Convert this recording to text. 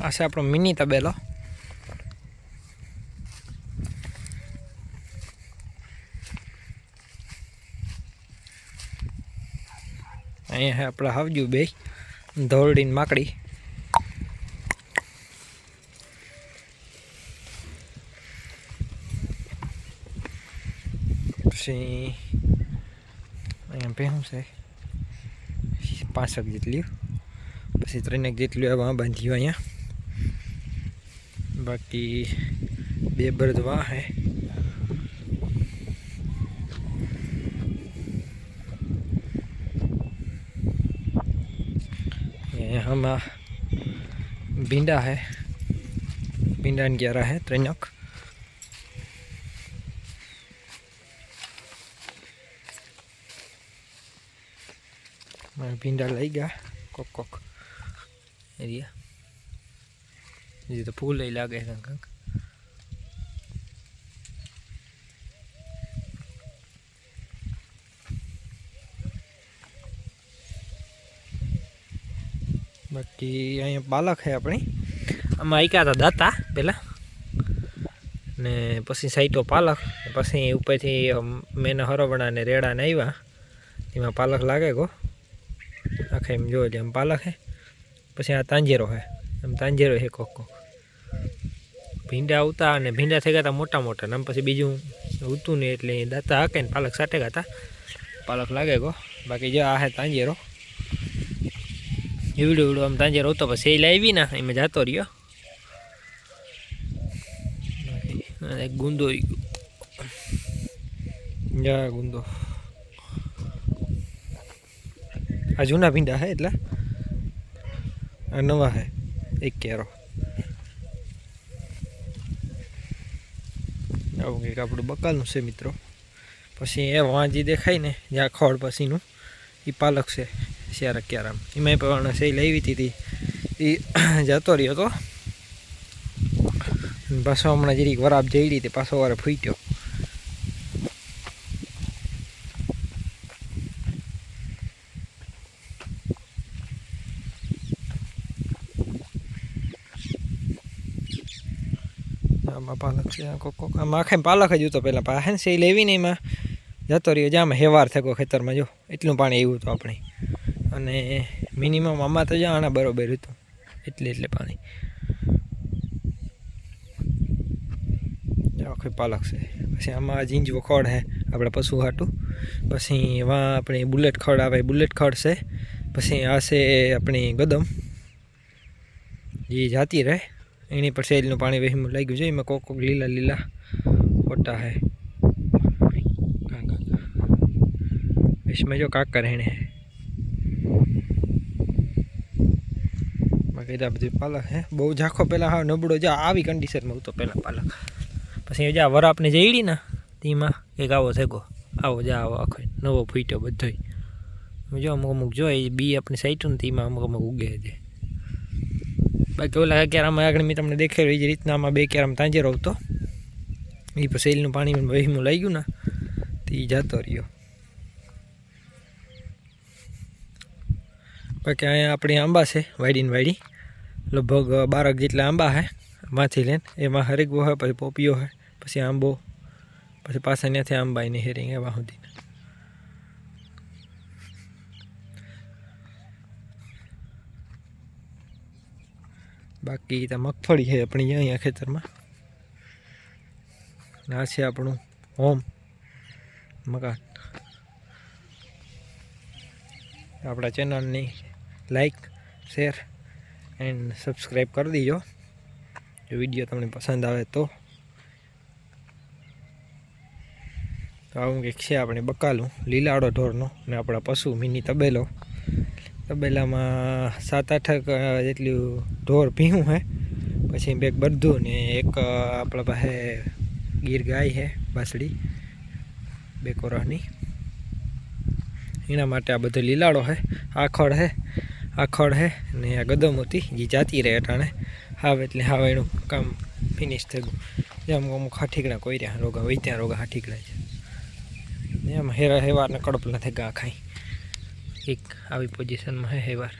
આ છે આપણો મિની તબેલો અહીંયા છે આપણા હાવજુ બે ધોરડીને માકડી પછી અહીંયા ભેહું છે પાંચક જેટલી પછી ત્રણેક જેટલું એવા બાંધ્યું અહીંયા બાકી બે બળદ વાહ હે અહીંયા આમાં ભીંડા હે ભીંડા ને ગ્યારા હે ત્રણક મારા ભીંડા લઈ ગયા કોક કોક એરિયા હજી તો ફૂલ લઈ લાગે છે કંઈક. બાકી અહીંયા બાલક છે આપણી. આમાં આઈકા હતા દાતા પહેલાં ને પછી સાઈટો પાલક, પછી ઉપરથી મેં હરવણા ને રેડાને આવ્યા એમાં પાલક લાગે ગો. આખા એમ જોયો લે એમ પાલક હે પછી આ તાંજેરો હે એમ તાંજેરો હે કોક કોક. ભીંડા આવતા અને ભીંડા થઈ ગયા મોટા મોટા ને પછી બીજું ઉતું ને એટલે દાંતા હાકે ને પાલક સાટે ગયા પાલક લાગે ગો. બાકી જો આ હે તાંજેરો. એવડું એવડું આમ તાંજેરો હતો પછી એ લાવી ને, એમાં જતો રહ્યો. ગુંદો. જા ગુંદો. આ જૂના ભીંડા હે એટલે? આ નવા હે, એક કેરો. આવું કંઈક આપણું બકાલનું છે મિત્રો. પછી એ વાંજી દેખાય ને જ્યાં ખોળ પછીનું એ પાલક છે શિયારા ક્યારામ એમાં પણ સહી લેવી હતી એ જતો રહ્યો તો. પાછો હમણાં જરીક વરાપ જઈ રહી તે પાછો વારે ફૂટ્યો. આમાં પાલક છે કોક કોક. આમાં આખે પાલક જ હતો પહેલાં. પાસે ને લેવી નહીં એમાં જતો રહ્યો. જામ હેવાર થયો ખેતરમાં જો, એટલું પાણી આવ્યું હતું આપણે. અને મિનિમમ આમાં તો જા આના બરોબર હતું. એટલે એટલે પાણી. આખી પાલક છે. પછી આમાં જીંજ ખડ છે આપણે પશુ હાટું પછી વાં આપણી બુલેટ ખડ આવે, બુલેટ ખડ છે. પછી આ છે આપણી ગદમ. જે જાતી રહે. એની પર સેલનું પાણી વહેમું લાગ્યું છે એમાં કોક કોક લીલા લીલા ઓટા હે इसमें जो કાકા રહેણે હે બાકી તો આ બધી પાલક હે બહુ ઝાખો પહેલાં હા નબળો જા આવી કન્ડિશનમાં હતો પહેલાં પાલક પછી જા વરાપને જઈડી ને તેમાં એક આવો થેગો આવો જા આવો આખો નવો ફૂટ્યો બધોય જો અમુક અમુક જો એ બી આપણી સાઈટું ને તેમાં અમુક અમુક ઉગે છે બાકી ઓલા કેરામાં આગળ મેં તમને દેખાડ્યું, એ જ રીતના આમાં બે કેરામ તાંજેરો હતો એ પછી સેલનું પાણી વહીમું લઈ ગયું ને, તે એ જતો રહ્યો. બાકી અહીંયા આપણી આંબા છે વાડીને વાડી લગભગ બારક જેટલા આંબા છે માંથી લઈને એમાં હરેક હોય પછી પોપીઓ હોય પછી આંબો, પછી પાછા ત્યાંથી આંબા એની હેરિંગ એવા સુધી. બાકી તો મગફળી છે આપણી અહીંયા ખેતરમાં. અને આ છે આપણું હોમ મકાન. આપણા ચેનલની લાઈક, શેર એન્ડ સબસ્ક્રાઈબ કરી દીજો. જો વીડિયો તમને પસંદ આવે તો આવું કંઈક છે આપણે બકાલું લીલાડો ઢોરનો ને આપણા પશુ મિની તબેલો. તબેલામાં સાત આઠ જેટલું ઢોર ભીહું હે, પછી બે બધું ને એક આપણા પાસે ગીર ગાય છે બાસડી, બે કોરાની. એના માટે આ બધો લીલાડો છે આખડ ખડ છે આ છે ને આ ગદમ હતી જે જાતી રહે અટાણે. હાવ એટલે હાવ એનું કામ ફિનિશ થઈ ગયું. જે અમુક હાઠીકડા કોઈ રહ્યા રોગા હોય ત્યાં રોગા હાઠીકડા છે. એમ હેરા હેવાને કડપ નથી, ગા ખાઈ. એક આવી પોઝિશનમાં હે હેવાર